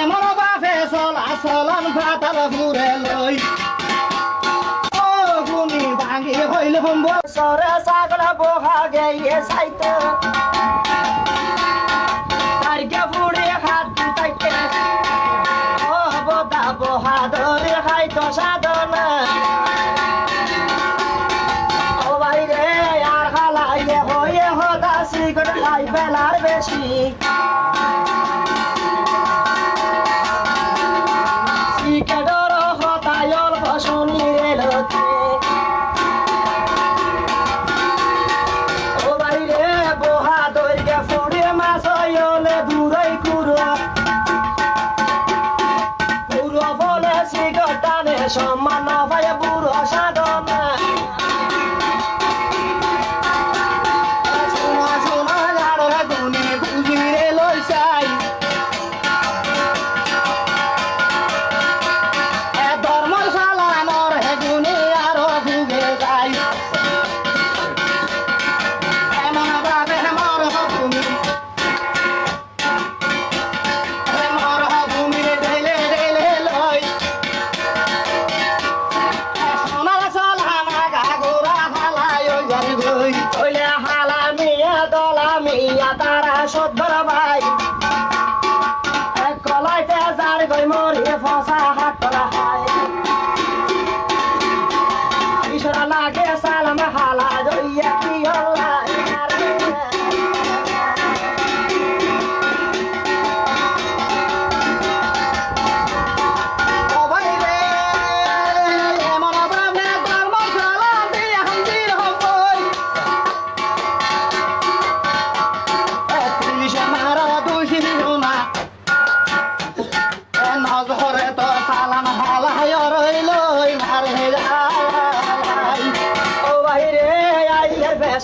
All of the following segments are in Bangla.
এমন বাপে চলা চলন ফাটাল ঘুরে লই। ও গুনি ভাঙি হইল সরে ছাগলা বহা গিয়ে সাইতে তারকে ফুড়ে হাত দিতাইতে। ও বদা বহা ধরে খাইতো সাধনা। ও রে আর খালাইয়ে হতা সিগট খাই ফেলার বেশি।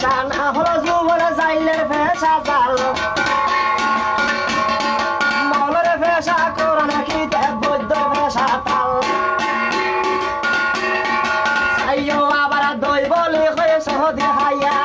পেশা না হলো জুবর যাইলের পেশা জাল। মলের পেশা কোরআন কি বৈদ্য পেশা তাল সাইও আবার দই বলি হয়ে সহদি হাইয়া।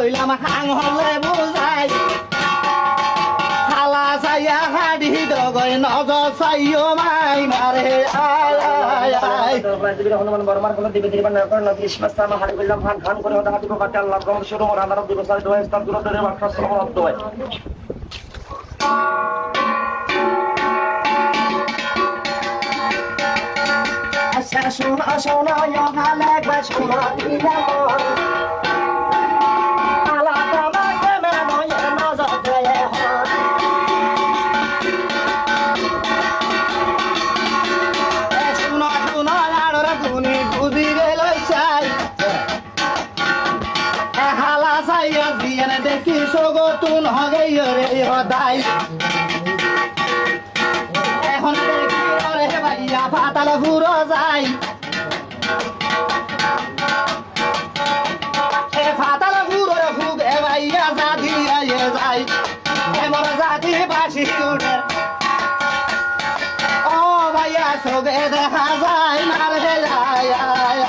হালা হাং হলে বুঝাই হালা চাইয়া হাডি দগই নজর চাইও মাই মারে আয় আয় আয় হনুমান বর্মার কোন দিবে দিবার না করেন নবী ইসমাত সামা হারি বললাম হান খান করে হতে হাতিকো কাটে আল্লাহ গম শুরু মর শোনো শোনো সগো তুন হগে রে হদাই। এখন দেখি যাই। এ ফাটাল ফুরোর ফুগে ভাইয়া জাতি আয়ে যাই। এমন জাতি বাসি উঠে। ও ভাইয়া সবে দেখা যায় আয়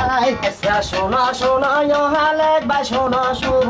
আয় শোনা শোনা ইহালে বা শোনা শুভ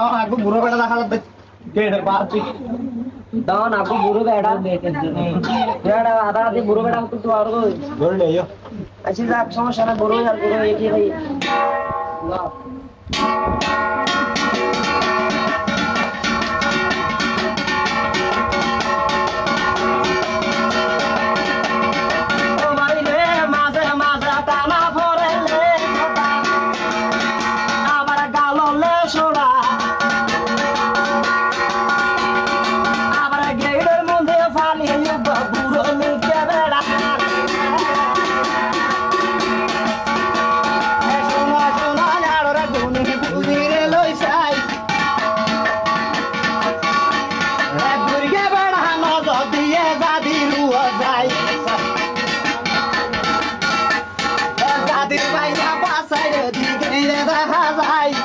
তখন আগু বুড়ো বেড়া দেখাল গেড়ের বাসি দান আপু বুড়ো বেড়া বেড়া আধা আধি বুড়ো বেড়া তো আর ধরে নেই আচ্ছা যাক সমস্যা না বুড়ো আর never have I